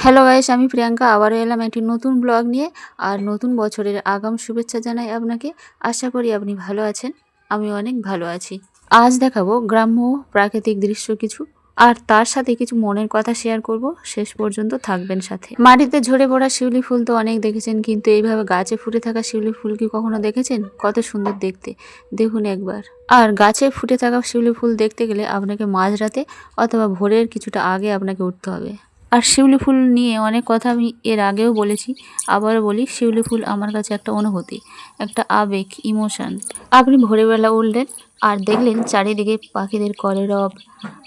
Hello guys, আমি প্রিয়াঙ্কা। আবারও এলাম একটি নতুন ব্লগ নিয়ে। আর নতুন বছরের আগাম শুভেচ্ছা জানাই আপনাকে। আশা করি আপনি ভালো আছেন। আমি অনেক ভালো আছি। আজ দেখাবো গ্রাম্য প্রাকৃতিক দৃশ্য কিছু। আর তার সাথে কিছু মনের কথা শেয়ার করব। শেষ পর্যন্ত থাকবেন সাথে। মাটিতে ঝরে পড়া শিউলি ফুল তো অনেক দেখেছেন, কিন্তু এইভাবে গাছে ফুটে থাকা শিউলি ফুল কি কখনো দেখেছেন? কত সুন্দর দেখতে। দেখুন একবার। আর গাছে ফুটে থাকা শিউলি ফুল দেখতে গেলে আপনাকে মাঝরাতে অথবা ভোরের কিছুটা আগে আপনাকে উঠতে হবে। আর শিউলি ফুল নিয়ে অনেক কথা আমি এর আগেও বলেছি, আবারও বলি, শিউলি ফুল আমার কাছে একটা অনুভূতি, একটা আবেগ ইমোশান আপনি ভোরবেলা উঠলেন আর দেখলেন চারিদিকে পাখিদের কলরব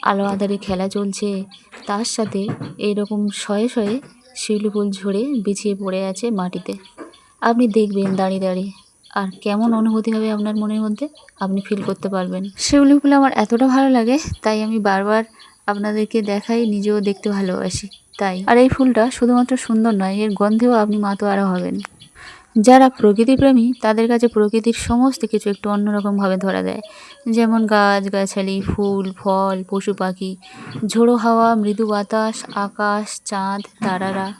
আলো আধারে খেলা চলছে। তার সাথে এইরকম শয়ে শয়ে শিউলি ফুল ঝরে বিছিয়ে পড়ে আছে মাটিতে। আপনি দেখবেন দাঁড়িয়ে দাঁড়িয়ে। আর কেমন অনুভূতি হবে আপনার মনের মধ্যে, আপনি ফিল করতে পারবেন। শিউলি ফুল আমার এতটা ভালো লাগে, তাই আমি বারবার আপনাদেরকে দেখাই, নিজেও দেখতে ভালোবাসি। তাই। আর এই ফুলটা শুধুমাত্র সুন্দর নয়, এর গন্ধেও আপনি মাতোয়ারা হবেন। যারা প্রকৃতিপ্রেমী, তাদের কাছে প্রকৃতির সমস্ত কিছু একটু অন্যরকমভাবে ধরা দেয়। যেমন গাছ গাছালি ফুল, ফল, পশু পাখি, ঝোড়ো হাওয়া, মৃদু বাতাস, আকাশ, চাঁদ, তারারা।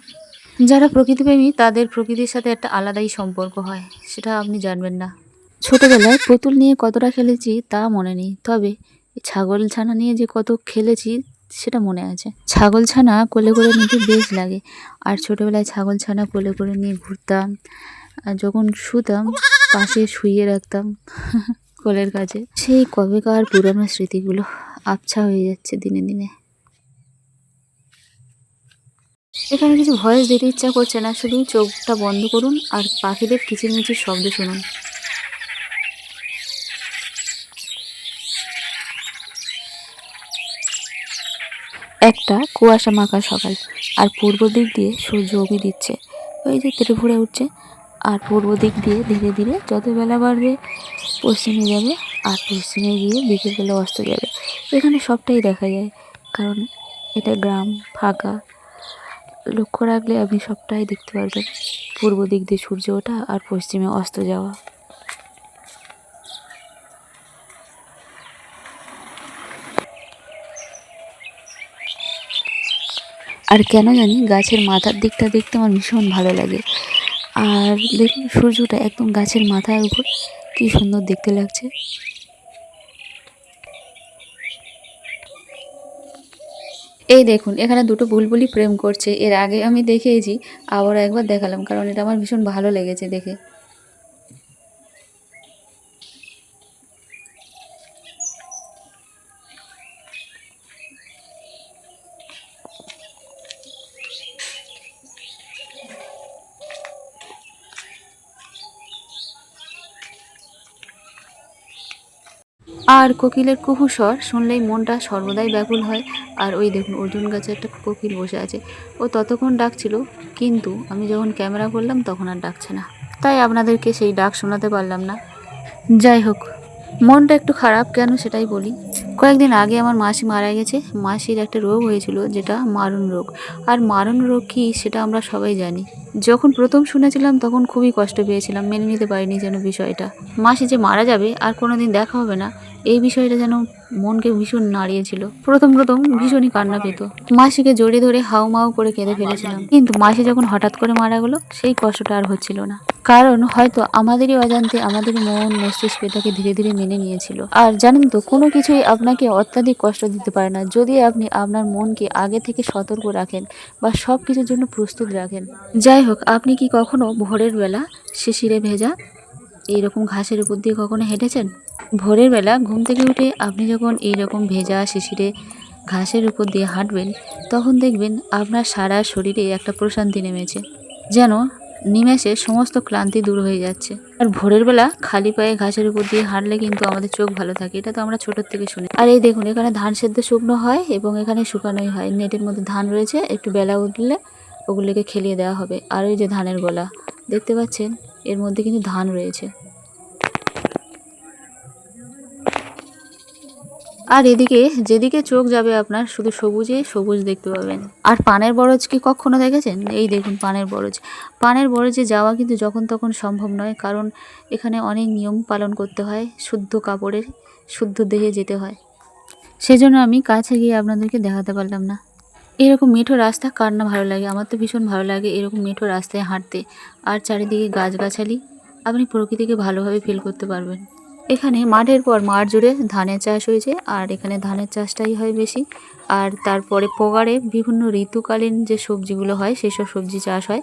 যারা প্রকৃতিপ্রেমী, তাদের প্রকৃতির সাথে একটা আলাদাই সম্পর্ক হয়, সেটা আপনি জানবেন না। ছোটোবেলায় পুতুল নিয়ে কতটা খেলেছি তা মনে নেই, তবে ছাগল ছানা নিয়ে যে কত খেলেছি সেটা মনে আছে। ছাগল ছানা কোলে করে নিতে বেশ লাগে। আর ছোটোবেলায় ছাগল ছানা কোলে করে নিয়ে ঘুরতাম, আর যখন শুতাম, পাশে শুইয়ে রাখতাম কোলের কাছে। সেই কবেকার পুরানো স্মৃতিগুলো আবছা হয়ে যাচ্ছে দিনে দিনে। এখানে কিছু ভয়েস দিতে ইচ্ছা করছে না, শুধু চোখটা বন্ধ করুন আর পাখিদের কিচিরমিচির শব্দ শুনুন। একটা কুয়াশা মাখা সকাল, আর পূর্ব দিক দিয়ে সূর্য অবি দিচ্ছে। ওই যে ত্রিপুরা উঠছে, আর পূর্ব দিক দিয়ে ধীরে ধীরে যত বেলা বাড়বে, পশ্চিমে যাবে, আর পশ্চিমে গিয়ে বিকেলবেলা অস্ত যাবে। এখানে সবটাই দেখা যায়, কারণ এটা গ্রাম, ফাঁকা। লক্ষ্য রাখলে আপনি সবটাই দেখতে পারবেন। পূর্ব দিক দিয়ে সূর্য ওঠা, আর পশ্চিমে অস্ত যাওয়া। আর কেন জানি গাছের মাথার দিকটা দেখতে আমার ভীষণ ভালো লাগে। আর দেখুন সূর্যটা একদম গাছের মাথার উপর, কী সুন্দর দেখতে লাগছে। এই দেখুন, এখানে দুটো বুলবুলি প্রেম করছে। এর আগে আমি দেখেছি আবার একবার দেখালাম, কারণ এটা আমার ভীষণ ভালো লেগেছে দেখে। আর কোকিলের কুহু স্বর শুনলেই মনটা সর্বদাই ব্যাকুল হয়। আর ওই দেখুন, অর্জুন গাছে একটা কোকিল বসে আছে। ও ততক্ষণ ডাকছিল, কিন্তু আমি যখন ক্যামেরা করলাম, তখন আর ডাকছে না। তাই আপনাদেরকে সেই ডাক শোনাতে পারলাম না। যাই হোক, মনটা একটু খারাপ কেন সেটাই বলি। কয়েকদিন আগে আমার মাসি মারা গেছে। মাসির একটা রোগ হয়েছিল, যেটা মারণ রোগ। আর মারণ রোগ কী সেটা আমরা সবাই জানি। যখন প্রথম শুনেছিলাম, তখন খুবই কষ্ট পেয়েছিলাম। মেনে নিতে পারিনি যেন বিষয়টা। মাসি যে মারা যাবে, আর কোনো দিন দেখা হবে না। এই বিষয়টা যেন মনকে ভীষণ নাড়িয়েছিল। প্রথম প্রথম ভীষণই কান্না পেত। মাসিকে জড়িয়ে ধরে হাউ মাউ করে কেঁদে ফেলেছিলাম। কিন্তু মাসি যখন হঠাৎ করে মারা গেলো, সেই কষ্টটা আর হচ্ছিল না। কারণ হয়তো আমাদেরই অজান্তে আমাদের মন, মস্তিষ্ক এটাকে ধীরে ধীরে মেনে নিয়েছিল। আর জানেন তো, কোনো কিছুই আপনাকে অত্যাধিক কষ্ট দিতে পারে না। যদি আপনি আপনার মনকে আগে থেকে সতর্ক রাখেন বা সব কিছুর জন্য প্রস্তুত রাখেন। যাই হোক, আপনি কি কখনো ভোরের বেলা শিশিরে ভেজা এইরকম ঘাসের উপর দিয়ে কখনো হেঁটেছেন? ভোরের বেলা ঘুম থেকে উঠে আপনি যখন এইরকম ভেজা শিশিরে ঘাসের উপর দিয়ে হাঁটবেন, তখন দেখবেন আপনার সারা শরীরে একটা প্রশান্তি নেমেছে, যেন নিমেষে সমস্ত ক্লান্তি দূর হয়ে যাচ্ছে। আর ভোরের বেলা খালি পায়ে ঘাসের উপর দিয়ে হাঁটলে কিন্তু আমাদের চোখ ভালো থাকে, এটা তো আমরা ছোটোর থেকে শুনি। আর এই দেখুন, এখানে ধান সেদ্ধ শুকনো হয় এবং এখানে শুকানোই হয়। নেটের মধ্যে ধান রয়েছে, একটু বেলা উঠলে ওগুলোকে খেলিয়ে দেওয়া হবে। আর ওই যে ধানের গোলা দেখতে পাচ্ছেন, এর মধ্যে কিন্তু ধান রয়েছে। আর এদিকে, যেদিকে চোখ যাবে আপনার, শুধু সবুজে সবুজ দেখতে পাবেন। আর পানের বরজ কি কখনো দেখেছেন? এই দেখুন পানের বরজ। পানের বরজে যাওয়া কিন্তু যখন তখন সম্ভব নয়, কারণ এখানে অনেক নিয়ম পালন করতে হয়, শুদ্ধ কাপড়ের, শুদ্ধ দেহে যেতে হয়। সেজন্য আমি কাছে গিয়ে আপনাদেরকে দেখাতে পারলাম না। এরকম মেঠো রাস্তা কার না ভালো লাগে? আমার তো ভীষণ ভালো লাগে এরকম মেঠো রাস্তায় হাঁটতে। আর চারিদিকে গাছগাছালি। আপনি প্রকৃতিকে ভালোভাবে ফিল করতে পারবেন। এখানে মাঠের পর মাঠ জুড়ে ধানের চাষ হয়েছে। আর এখানে ধানের চাষটাই হয় বেশি। আর তারপরে পোগারে বিভিন্ন ঋতুকালীন যে সবজিগুলো হয়, সেসব সবজি চাষ হয়।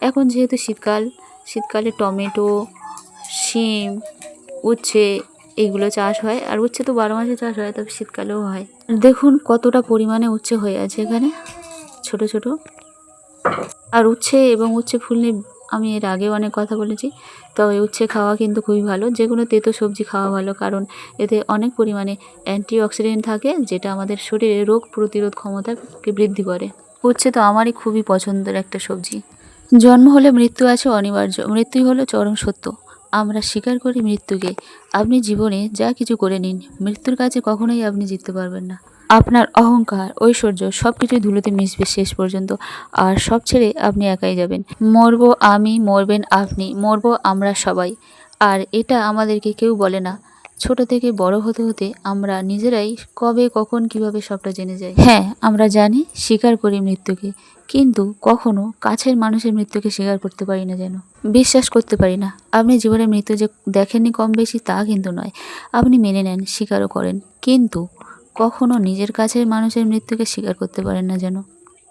এখন যেহেতু শীতকাল, শীতকালে টমেটো, শিম, উচ্ছে এইগুলো চাষ হয়। আর উচ্ছে তো বারো মাসে চাষ হয়, তবে শীতকালেও হয়। দেখুন কতটা পরিমাণে উচ্ছে হয়ে আছে এখানে। ছোট ছোট। আর উচ্ছে এবং উচ্ছে ফুল নিয়ে আমি এর আগেও অনেক কথা বলেছি। তবে উচ্ছে খাওয়া কিন্তু খুবই ভালো। যে কোনো তেতো সবজি খাওয়া ভালো, কারণ এতে অনেক পরিমাণে অ্যান্টিঅক্সিডেন্ট থাকে, যেটা আমাদের শরীরে রোগ প্রতিরোধ ক্ষমতাকে বৃদ্ধি করে। উচ্ছে তো আমারই খুবই পছন্দের একটা সবজি। জন্ম হলে মৃত্যু আছে অনিবার্য। মৃত্যুই হলো চরম সত্য। আমরা স্বীকার করি মৃত্যুকে। আপনি জীবনে যা কিছু করে নিন, মৃত্যুর কাছে কখনোই আপনি জিততে পারবেন না। আপনার অহংকার, ঐশ্বর্য সব কিছুই ধুলোতে মিশবে শেষ পর্যন্ত। আর সব ছেড়ে আপনি একাই যাবেন। মরব আমি, মরবেন আপনি, মরব আমরা সবাই। আর এটা আমাদেরকে কেউ বলে না। ছোট থেকে বড় হতে হতে আমরা নিজেরাই কবে, কখন, কীভাবে সবটা জেনে যাই। হ্যাঁ আমরা জানি স্বীকার করি মৃত্যুকে, কিন্তু কখনো কাছের মানুষের মৃত্যুকে স্বীকার করতে পারি না যেন। বিশ্বাস করতে পারি না। আপনি জীবনে মৃত্যু যে দেখেননি কম বেশি তা কিন্তু নয়। আপনি মেনে নেন, স্বীকারও করেন, কিন্তু কখনো নিজের কাছের মানুষের মৃত্যুকে স্বীকার করতে পারেন না যেন।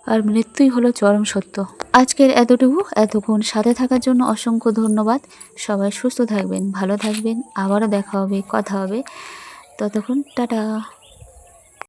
আর মৃত্যুই হলো চরম সত্য। আজকের এতটুকু, এতক্ষণ সাথে থাকার জন্য অসংখ্য ধন্যবাদ। সবাই সুস্থ থাকবেন, ভালো থাকবেন। আবারও দেখা হবে, কথা হবে। ততক্ষণ, টাটা।